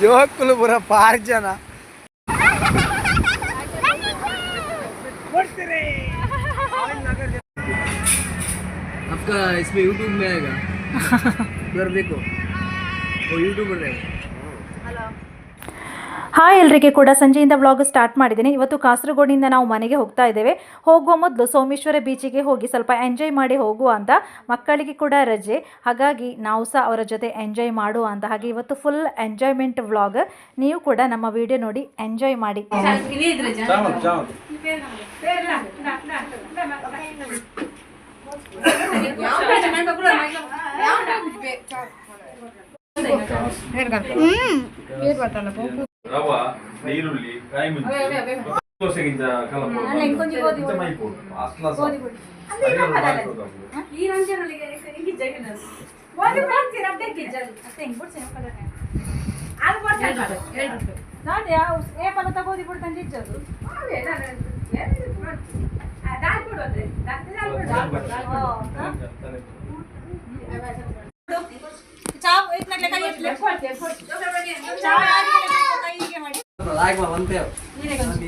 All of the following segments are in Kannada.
जोकल पूरा पार जाना। आपका इसमें YouTube में आएगा। देखो वो यूट्यूबर रहेगा। ಹಾಯ್ ಎಲ್ರಿಗೆ ಕೂಡ ಸಂಜೆಯಿಂದ ವ್ಲಾಗ್ ಸ್ಟಾರ್ಟ್ ಮಾಡಿದ್ದೀನಿ. ಇವತ್ತು ಕಾಸರಗೋಡಿಂದ ನಾವು ಮನೆಗೆ ಹೋಗ್ತಾ ಇದ್ದೇವೆ. ಹೋಗುವ ಮೊದಲು ಸೋಮೇಶ್ವರ ಬೀಚಿಗೆ ಹೋಗಿ ಸ್ವಲ್ಪ ಎಂಜಾಯ್ ಮಾಡಿ ಹೋಗುವ ಅಂತ, ಮಕ್ಕಳಿಗೆ ಕೂಡ ರಜೆ. ಹಾಗಾಗಿ ನಾವು ಸಹ ಅವರ ಜೊತೆ ಎಂಜಾಯ್ ಮಾಡುವ ಅಂತ. ಹಾಗೆ ಇವತ್ತು ಫುಲ್ ಎಂಜಾಯ್ಮೆಂಟ್ ವ್ಲಾಗ್ ನೀವು ಕೂಡ ನಮ್ಮ ವಿಡಿಯೋ ನೋಡಿ ಎಂಜಾಯ್ ಮಾಡಿ. ರವ ಈರುಳ್ಳಿ ಕಾಯಿ ಮುಂಚೆ ದೋಸೆಗಿಂತ ಚಾ ಇಂತ ಮೈಪು ಅಸ್ಲ ಆಯ್ತು ಒಂದೇ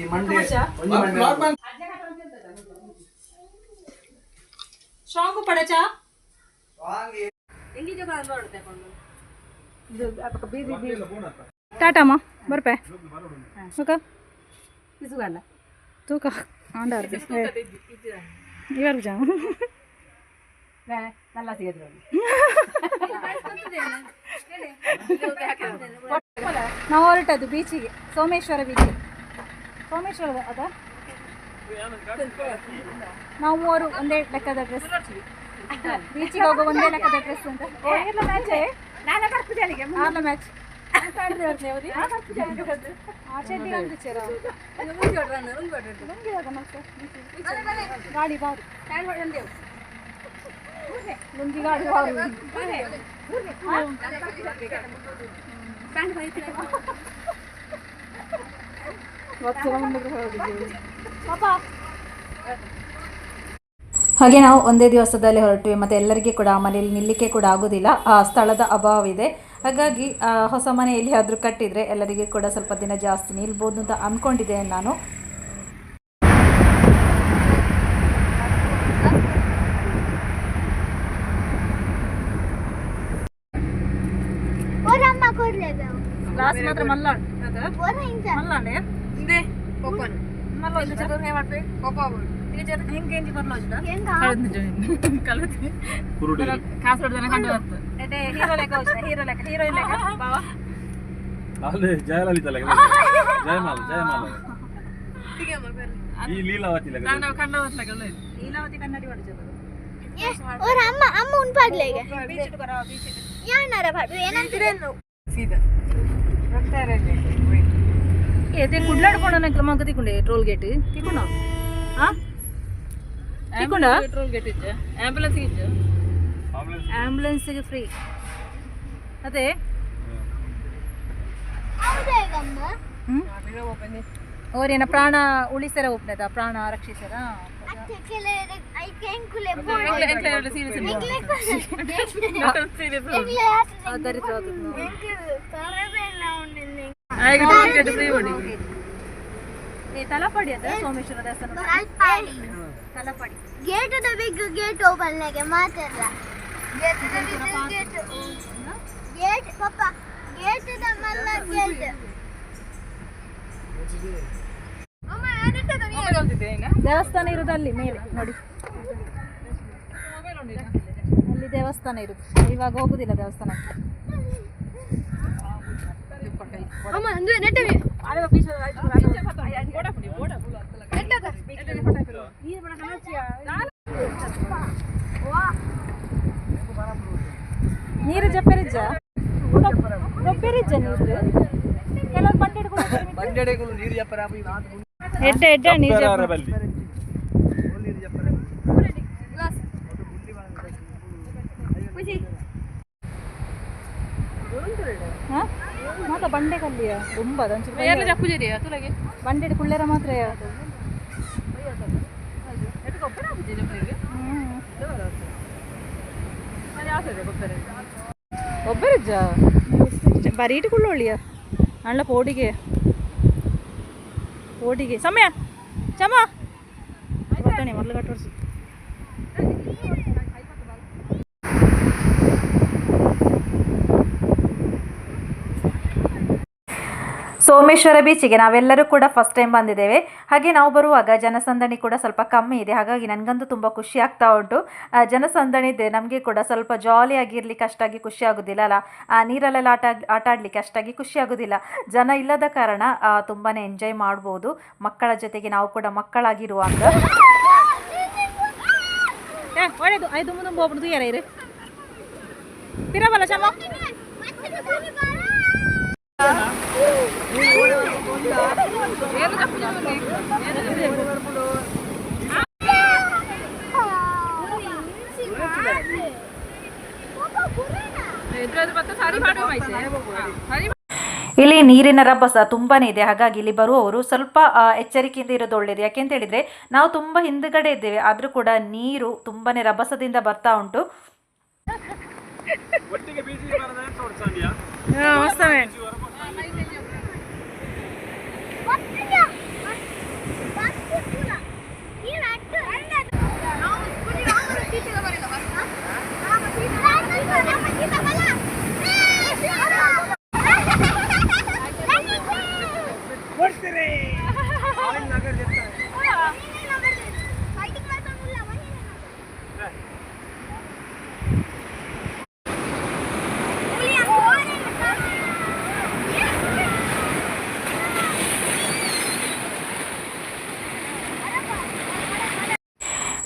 ಮಂಡೆ ಒಂದು ಮಂಡೆ ಸ್ಟ್ರಾಂಗು ಪಡಚಾ ಟಾಟಮ್ಮ ಬರ್ಪೆ ತೂಕ ತೂಕ ಆಂಡಾರ್ ಇವರು ಜಾ ನಾವು ಹೊರಟದ್ದು ಬೀಚಿಗೆ ಸೋಮೇಶ್ವರ ಬೀಚಿಗೆ. ಸೋಮೇಶ್ವರ ಅದ? ನಾವು ಮೂವರು ಒಂದೇ ಲೆಕ್ಕದ ಡ್ರೆಸ್ ಬೀಚಿಗೆ ಹೋಗೋ ಒಂದೇ ಲೆಕ್ಕದ ಡ್ರೆಸ್ ಅಂತ. ಆರ್ಲ ಮ್ಯಾಚ್ ಗಾಡಿ ಬಾರು ಲುಂಗಿ ಗಾಡಿ ಬಾರು ಹಾಗೆ ನಾವು ಒಂದೇ ದಿವಸದಲ್ಲಿ ಹೊರಟಿವಿ, ಮತ್ತು ಎಲ್ಲರಿಗೆ ಕೂಡ ಮನೆಯಲ್ಲಿ ನಿಲ್ಲಕ್ಕೆ ಕೂಡ ಆಗೋದಿಲ್ಲ. ಆ ಸ್ಥಳದ ಅಭಾವವಿದೆ. ಹಾಗಾಗಿ ಹೊಸ ಮನೆ ಎಲ್ಲಿಯಾದರೂ ಕಟ್ಟಿದರೆ ಎಲ್ಲರಿಗೆ ಕೂಡ ಸ್ವಲ್ಪ ದಿನ ಜಾಸ್ತಿ ನಿಲ್ಬೋದು ಅಂತ ಅಂದ್ಕೊಂಡಿದ್ದೇನೆ ನಾನು. ಗ್ಲಾಸ್ ಮಾತ್ರ ಮಲ್ಲಾಡ್ ಒರ ಇಂತ ಮಲ್ಲಾಂಡೆ ಮಲ್ಲೋಜ್ ಚದುರ್ ಹೇ ಮಾಡ್ಬೇಕು ಈಗ ಜನ ಹೆಂಗೆ ಹೆಂಗೆ? ಬರ್ಲೋಜ್ದ ಎಂತ ಕುರುಡಿ. ಕಾಸರಗೋಡು ಜನ ಕಂಡು ಬರ್ತು ಎಡೆ ಹೀರೋ ಹೋಗ್ತದೆ ಹೀರೋ ಲೆಕ್ಕ ಹೀರೋಯಿನ್ ಲೆಕ್ಕ. ಬಾವ. ಅಲ್ಲೇ ಜಯಲಲಿತಾ ಲೆಕ್ಕ ಜಯಮಾಲ ಜಯಮಾಲ. ಈ ಲೀಲಾವತಿ ಲೆಕ್ಕ ಲೀಲಾವತಿ ಕನ್ನಡಿ ಹೊಡಿಸೋದು ಒರ ಅಮ್ಮ ಅಮ್ಮ ಉನ್ ಪಾಡ್ಲೇಗೆ ಬೀಚ್ ಬರ ಬೀಚ್ ಯಾನಾರ ಪಾಡು ಏನಂತೀರ ಏತೆ ಟ್ರೋಲ್ ಟೋಲ್ ಗೇಟ್ ತಿಕ್ಕೊಂಡ? ಹಾ ತಿಕ್ಕೊಂಡ? ಟೋಲ್ ಗೇಟ್ ಇದ್ದ ಆಂಬುಲೆನ್ಸ್ ಇದ್ದ ಆಂಬುಲೆನ್ಸ್ಗೆ ಫ್ರೀ ಅದೇ ಹೌದೇಗಮ್ಮ ಅವರೇನ ಪ್ರಾಣ ಉಳಿಸರ ಒಬ್ಬನದ ಪ್ರಾಣ ರಕ್ಷಿಸರ ಅತ್ತೆ ಕೆಲೆ ಐಕೆ ಎಂಕುಲೆ ಏ ತಲಪಡಿ ಅದ ಸೋಮೇಶ್ವರ ದೇವಸ್ಥಾನ Talapady gate the big gate open ಲೆಗೆ ಮಾತಾಡ gate the big gate gate papa gate the Mallya gate ಅಮ್ಮ ಏನಿಟ್ಟದ ದೇವಸ್ಥಾನ ಇರೋದು ಅಲ್ಲಿ ಮೇಲೆ ನೋಡಿ. ಅಲ್ಲಿ ದೇವಸ್ಥಾನ ಇರುದು. ಇವಾಗ ಹೋಗುದಿಲ್ಲ ದೇವಸ್ಥಾನಕ್ಕೆ. ನೀರು ಜಪ್ಪೆರಿಜ್ಜ ಜಪ್ಪೆರಿಜ್ಜ ನೀರು ಕೆಲವರು ಬಂಡೆ ಹಿಡ್ಕೊಂಡು ಹೋಗ್ತಾರೆ. ಬಂಡೆಡೆಗಳು ನೀರು ಜಪ್ಪರ ಎಡ್ಡೆ ಎಡ್ಡೆ ನೀರು ಜಪ್ಪ. ಬಲ್ಲಿ ಹಾ? ಮಾತ ಬಂಡೆ ಕಲ್ಲಿಯ ತುಂಬ ಬಂಡೆ ಕುಳ್ಳೇರ ಮಾತ್ರ ಒಬ್ಬರಿಜ್ಜ ಬರೀ ಇಟ್ಕೊಳ್ಳೊಳ್ಳಿಯ ಅಣ್ಣ ಪೋಡಿಗೆ ಪೋಡಿಗೆ ಸಮಯ. ಚಮ. ಬರ್ತಾನೆ ಮೊದಲು ಕಟ್ಟೋರ್ಸಿ ಸೋಮೇಶ್ವರ ಬೀಚಿಗೆ ನಾವೆಲ್ಲರೂ ಕೂಡ ಫಸ್ಟ್ ಟೈಮ್ ಬಂದಿದ್ದೇವೆ. ಹಾಗೆ ನಾವು ಬರುವಾಗ ಜನಸಂದಣಿ ಕೂಡ ಸ್ವಲ್ಪ ಕಮ್ಮಿ ಇದೆ. ಹಾಗಾಗಿ ನನಗಂತೂ ತುಂಬ ಖುಷಿ ಆಗ್ತಾ ಉಂಟು. ಜನಸಂದಣಿ ಇದೆ. ನಮಗೆ ಕೂಡ ಸ್ವಲ್ಪ ಜಾಲಿಯಾಗಿರ್ಲಿಕ್ಕೆ ಅಷ್ಟಾಗಿ ಖುಷಿ ಆಗೋದಿಲ್ಲ ಅಲ್ಲ? ನೀರಲ್ಲೆಲ್ಲ ಆಟ ಆಟ ಆಡಲಿಕ್ಕೆ ಅಷ್ಟಾಗಿ ಖುಷಿ ಆಗೋದಿಲ್ಲ. ಜನ ಇಲ್ಲದ ಕಾರಣ ತುಂಬಾ ಎಂಜಾಯ್ ಮಾಡ್ಬೋದು. ಮಕ್ಕಳ ಜೊತೆಗೆ ನಾವು ಕೂಡ ಮಕ್ಕಳಾಗಿರುವಾಗ. ಒಳ್ಳೆಯದು ಇಲ್ಲಿ ನೀರಿನ ರಭಸ ತುಂಬಾನೇ ಇದೆ. ಹಾಗಾಗಿ ಇಲ್ಲಿ ಬರುವವರು ಸ್ವಲ್ಪ ಎಚ್ಚರಿಕೆಯಿಂದ ಇರೋದು ಒಳ್ಳೇದು ಯಾಕೆಂತ ಹೇಳಿದ್ರೆ ನಾವು ತುಂಬಾ ಹಿಂದ್ಗಡೆ ಇದ್ದೇವೆ. ಆದರೂ ಕೂಡ ನೀರು ತುಂಬಾನೇ ರಭಸದಿಂದ ಬರ್ತಾ ಉಂಟು.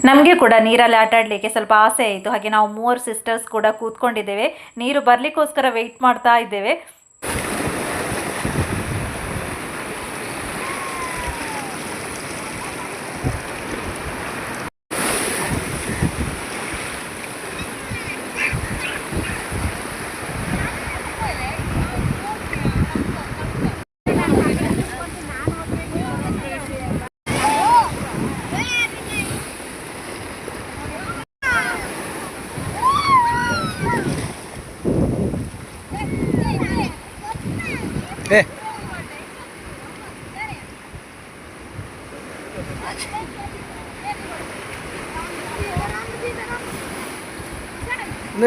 ನಮಗೆ ಕೂಡ ನೀರಲ್ಲಿ ಆಟ ಆಡಲಿಕ್ಕೆ ಸ್ವಲ್ಪ ಆಸೆ ಆಯಿತು ಹಾಗೆ ನಾವು ಮೂವರು ಸಿಸ್ಟರ್ಸ್ ಕೂಡ ಕೂತ್ಕೊಂಡಿದ್ದೇವೆ. ನೀರು ಬರಲಿಕ್ಕೋಸ್ಕರ ವೆಯ್ಟ್ ಮಾಡ್ತಾ ಇದ್ದೇವೆ.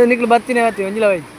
ನಿಕ್ಲು ಬರ್ತೀನಿ ಅವತ್ತಿ ಒಂಜಿಲ ಹೋಯ್ತು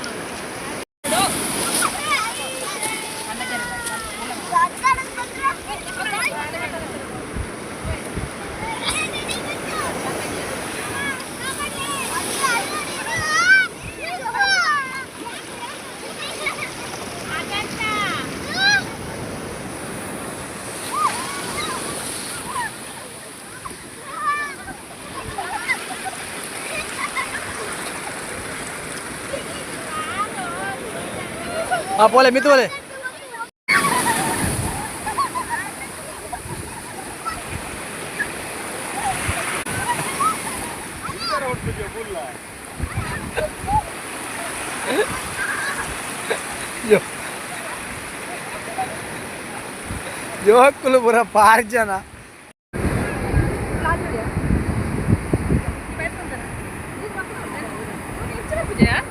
ಹಾ ಪೋಲೆ ಮಿತ್ತು ಪೋಲೆ ಯುವಕುಲು ಪುರ ಪಾರ್ ಜನ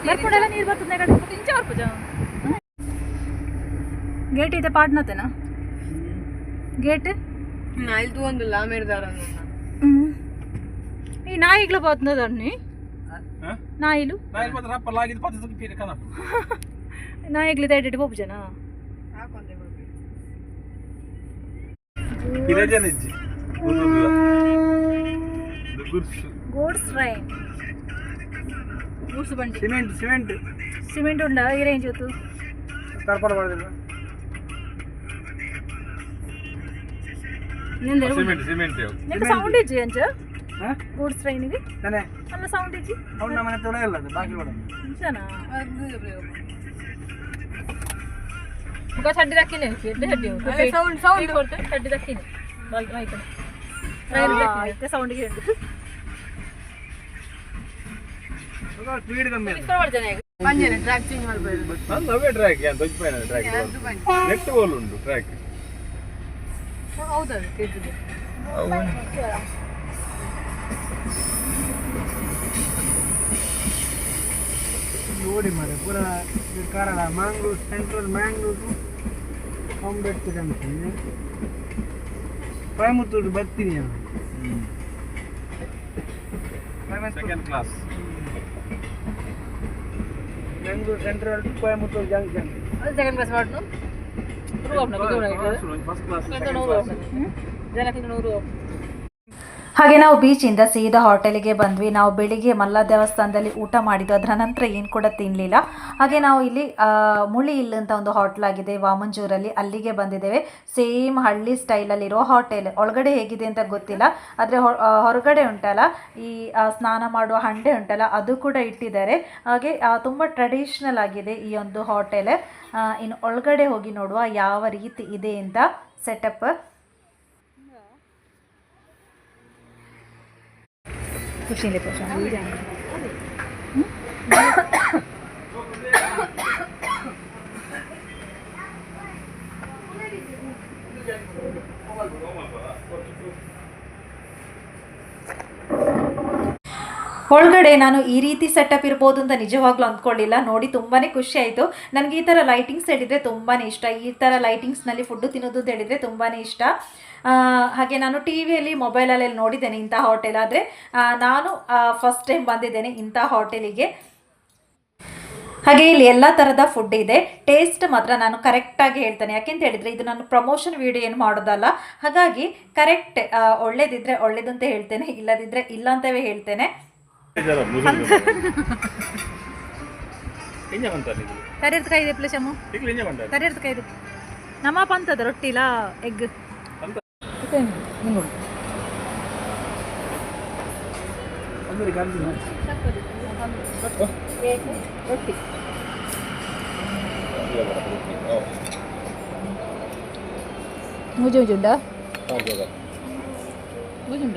ಬರ್ಕೊಂಡೆಲ್ಲ ನೀರು ಬರ್ತದೆ ಕಡೆ ಇಂಚ ಬರ್ಪುಜ ಗೇಟ್ ಇದೆ ಪಾಡ್ನತೆನಾ ಗೇಟ್ ನಾಲ್ಕು ಒಂದು ಲಾಮೇರ್ದಾರ ಈ ನಾಯಿಗಳು ಬಂದದಣ್ಣಿ ನಾಯಿಲು ನಾ ಇಲ್ಲಿ ಬಂದ್ರೆ ರಪ್ಪ ಲಾಗಿದ್ದು ಪದ್ಧತಿ ಪೀರಿ ಕನ ನಾಯಿಗಳು ದಯವಿಟ್ಟು ಹೋಗ್ಜನ ಕಿರಜನಿಜ್ಜಿ ಗುರ್ಸು ಗೋಡ್ಸ್ ಟ್ರೈನ್ ಗೂಡ್ಸ್ ನಿಂಗೆ ಸೌಂಡ್ ಇಜ್ಜಿ ಅಂಚ ಹಾ ಗೂಡ್ಸ್ ಟ್ರೈನಿಗೆ ತಾನೆ ಅಲ್ಲ ಸೌಂಡ್ ಇಜ್ಜಿ ಅವ್ನ ಮನೆ ತೊಡ ಇಲ್ಲ ಅದು ಬಾಕಿ ಕೊಡ ನಿಜನಾ ಮುಖ ಚಡ್ಡಿ ದಕ್ಕಿನಿ ಎಡ್ಡೆ ಚಡ್ಡಿ ಸೌಂಡ್ ಸೌಂಡ್ ಕೊಡ್ತೆ ಚಡ್ಡಿ ದಕ್ಕಿನಿ ಆಯ್ತು ಸೌಂಡಿಗೆ ಸ್ಪೀಡ್ ಕಮ್ಮಿ ಅದು ಪಂಜರ ಟ್ರ್ಯಾಕ್ ಚೇಂಜ್ ಮಾಡ್ಬೋದು ನಂದು ಅವೇ ಟ್ರ್ಯಾಕ್ ಏನು ದೊಡ್ಡ ಟ್ರ್ಯಾಕ್ ನೆಟ್ ಬೋಲ್ ಉಂಟು ಟ್ರ್ಯಾಕ್ ಹೌದಾ ಕೇಳ್ತಿದ್ದೆ ನೋಡಿ ಮಾರೆ ಪೂರ ಇದು ಕಾರಣ ಮ್ಯಾಂಗ್ಳೂರ್ ಸೆಂಟ್ರಲ್ ಮ್ಯಾಂಗ್ಳೂರು ಅಂಬೇಡ್ಕರ್ ಅಂತೀನಿ ಕೊಯಮತ್ತೂರು ಬರ್ತೀನಿ ನಾನು second class Bengaluru central to Coimbatore junction second class ಮಾಡ್ನು first class ಜನಕ್ಕೆ ನೂರು ಹಾಗೆ ನಾವು ಬೀಚಿಂದ ಸೀದಾ ಹೋಟೆಲಿಗೆ ಬಂದ್ವಿ. ನಾವು ಬೆಳಿಗ್ಗೆ ಮಲ್ಲ ದೇವಸ್ಥಾನದಲ್ಲಿ ಊಟ ಮಾಡಿದ್ದು. ಅದರ ನಂತರ ಏನು ಕೂಡ ತಿನ್ನಲಿಲ್ಲ ಹಾಗೆ ನಾವು ಇಲ್ಲಿ ಮುಳಿ ಇಲ್ಲ ಅಂತ ಒಂದು ಹೋಟ್ಲ್ ಆಗಿದೆ. ವಾಮಂಜೂರಲ್ಲಿ ಅಲ್ಲಿಗೆ ಬಂದಿದ್ದೇವೆ. ಸೇಮ್ ಹಳ್ಳಿ ಸ್ಟೈಲಲ್ಲಿರೋ ಹೋಟೆಲ್ ಒಳಗಡೆ ಹೇಗಿದೆ ಅಂತ ಗೊತ್ತಿಲ್ಲ. ಆದರೆ ಹೊರಗಡೆ ಉಂಟಲ್ಲ. ಈ ಸ್ನಾನ ಮಾಡುವ ಹಂಡೆ ಉಂಟಲ್ಲ, ಅದು ಕೂಡ ಇಟ್ಟಿದ್ದಾರೆ. ಹಾಗೆ ತುಂಬ ಟ್ರೆಡಿಷ್ನಲ್ ಆಗಿದೆ ಈ ಒಂದು ಹೋಟೆಲ್ ಇನ್ನು ಒಳಗಡೆ ಹೋಗಿ ನೋಡುವ ಯಾವ ರೀತಿ ಇದೆ ಅಂತ ಸೆಟಪ್ que tiene muy ಒಳಗಡೆ ನಾನು ಈ ರೀತಿ ಸೆಟಪ್ ಇರ್ಬೋದು ಅಂತ ನಿಜವಾಗ್ಲೂ ಅಂದ್ಕೊಳ್ಳಿಲ್ಲ. ನೋಡಿ ತುಂಬಾ ಖುಷಿ ಆಯಿತು. ನನಗೆ ಈ ಥರ ಲೈಟಿಂಗ್ಸ್ ಹೇಳಿದರೆ ತುಂಬಾ ಇಷ್ಟ. ಈ ಥರ ಲೈಟಿಂಗ್ಸ್ನಲ್ಲಿ ಫುಡ್ಡು ತಿನ್ನೋದು ಅಂತ ಹೇಳಿದರೆ ತುಂಬಾ ಇಷ್ಟ. ಹಾಗೆ ನಾನು ಟಿ ವಿಯಲ್ಲಿ ಮೊಬೈಲಲ್ಲಿ ನೋಡಿದ್ದೇನೆ ಇಂಥ ಹೋಟೆಲ್ ಆದರೆ. ನಾನು ಫಸ್ಟ್ ಟೈಮ್ ಬಂದಿದ್ದೇನೆ ಇಂಥ ಹೋಟೆಲಿಗೆ ಹಾಗೆ ಇಲ್ಲಿ ಎಲ್ಲ ಥರದ ಫುಡ್ ಇದೆ. ಟೇಸ್ಟ್ ಮಾತ್ರ ನಾನು ಕರೆಕ್ಟಾಗಿ ಹೇಳ್ತೇನೆ. ಯಾಕೆಂತ ಹೇಳಿದರೆ ಇದು ನಾನು ಪ್ರಮೋಷನ್ ವೀಡಿಯೋ ಏನು ಮಾಡೋದಲ್ಲ. ಹಾಗಾಗಿ ಕರೆಕ್ಟ್ ಒಳ್ಳೇದಿದ್ದರೆ ಒಳ್ಳೇದಂತ ಹೇಳ್ತೇನೆ. ಇಲ್ಲದಿದ್ದರೆ ಇಲ್ಲ ಅಂತವೇ ಹೇಳ್ತೇನೆ. ಕರಿಯರ್ದ ಕೈದೆ ಪ್ಲೇಸಮ್ಮು ಈಗಲೂ ಎಂಜ ಬಂತಾರೆ ಕರಿಯರ್ದ ಕೈದು ನಮ್ಮ ಪಂತದ ರೊಟ್ಟಿಲ ಎಗ್ ರೊಟ್ಟಿ. ಮುಜು ಮುಜುಂಡ ಮುಜುಂಡ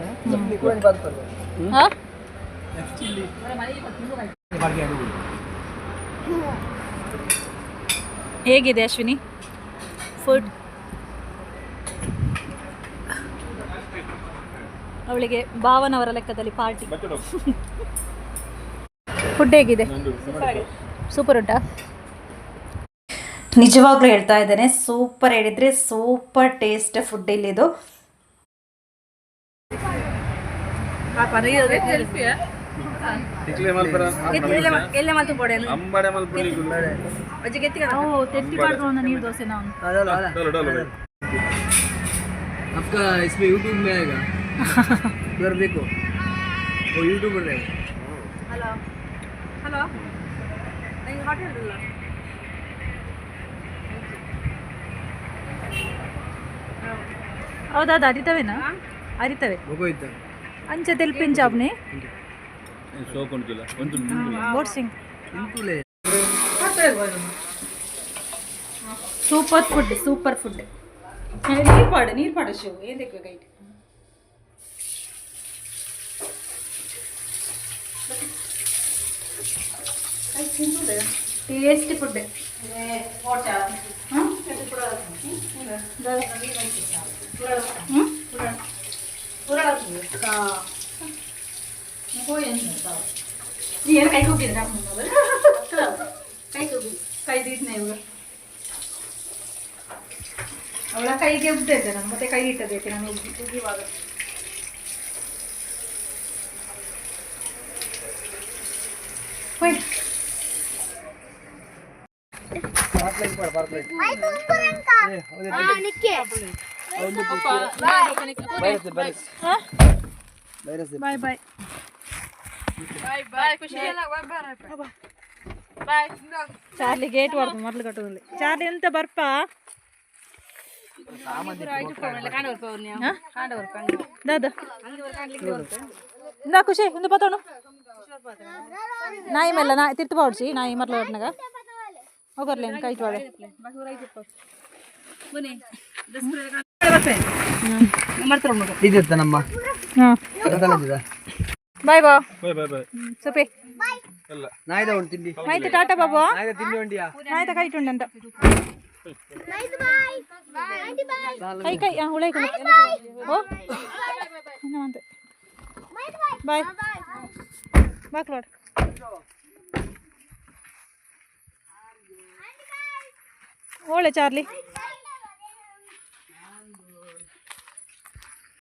ಹಾಂ? ಹೇಗಿದೆ ಅಶ್ವಿನಿ? ಫುಡ್ ಅವಳಿಗೆ ಭಾವನವರ ಲೆಕ್ಕದಲ್ಲಿ ಪಾರ್ಟಿ ಫುಡ್ ಹೇಗಿದೆ? ಸೂಪರ್ ಉಂಟಾ? ನಿಜವಾಗ್ಲೂ ಹೇಳ್ತಾ ಇದ್ದೇನೆ ಸೂಪರ್ ಹೇಳಿದ್ರೆ ಸೂಪರ್ ಟೇಸ್ಟ್ ಫುಡ್ ಇಲ್ಲಿದು. ಎಲ್ಲ ಮಾತು ಕೊಡೇನು ಅಂಬಡೆ ಮಲ್ಪುಲಿ ಅಜ್ಜಿ ಗೆತ್ತಿಗೆ ನಾವು ತೆತ್ತಿ ಮಾಡ್ಕೊಂಡು ನೀರು ದೋಸೆ ನಾವು ಅದಲ್ಲ ಅಲ್ಲ ಡೋಲು ಡೋಲು आपका इसमें यूट्यूब में आएगा उधर देखो वो यूट्यूबर रहेगा ಹಲೋ ಹಲೋ ನಂಗೆ ಹೋಟೆಲ್ ಇಲ್ಲ ಹೌದಾ ಅದು ಅರಿತವೇನಾ ಅರಿತವೆ वो इतना ಅಂಚೆ ತೆಲ್ಪಿನ ಚಾಪ್ನಿ ಶೋಕೊಂಡ್ಗಿಲ್ಲ ಒಂದು ಬೋಟ್ಸಿಂಗ್ ಸೂಪರ್ ಫುಡ್ ಸೂಪರ್ ಫುಡ್ ನೀರು ಪಾಡು ನೀರು ಪಾಡು ಶಿವು ಏನು ಬೇಕು ಗೈಟ್ ಟೇಸ್ಟಿ ಫುಡ್ ಹ್ಞೂ काही काही देत नाही एवढं एवढा काही गिफ्ट देते ना मग ते काही इथं देते ना मी वागत बाय. बाय. ಬಾಯ್ ಬಾಯ್ ಬಾಯ್ ಬಾಯ್ ಖುಷಿ ಎಲ್ಲ ಬಾಯ್. ಚಾರ್ಲಿ ಗೇಟ್ ಬರ್ದು ಮೊದಲು ಕಟ್ಟೋದಲ್ಲಿ. ಚಾರ್ಲಿ ಎಂತ ಬರ್ಪ? ಕಾಂಡ ಕಾಂಡ ಇಂದ ಖುಷಿ ಇಂದು ಪತೋಣ ನಾಯಿ ಮೇಲೆ ನಾ ತಿರ್ತು ಬಾಡ್ಸಿ ನಾಯಿ ಮರ್ಲ ಒಟ್ನಾಗ. ಹೋಗರ್ಲಿ ಕೈ ಬಾಳೆ ಮಾಡ್ತಾರ ಇದ್ದ ಮಾಡ್ತಾರೆ ನೋಡು ಇದಿತ್ತ ನಮ್ಮ ಬಾಯ್ ಬಾ ಬಾಯ್ ಬಾಯ್ ಬಾಯ್ ಸುಪಿ ಎಲ್ಲ ನಾಯ್ದ ಉಂಟು ತಿಂಡಿ ಆಯ್ತು ಟಾಟಾ ಬಾಬು ನಾಯ್ದ ತಿಂಡಿ ಉಂಡಿಯಾ ಆಯ್ತಾ ಕೈ ಇಟ್ಟುಂಡಂತ ನೈಟ್ ಬಾಯ್ ನೈಟ್ ಬಾಯ್ ಕೈ ಕೈ ಹಾಂ ಉಳೈ ಕೊಡು ಓ ಇನ್ನು ಅಂತ ಬಾಯ್ ಬಾಕ್ಲೋಡ್ ಓಳೆ ಚಾರ್ಲಿ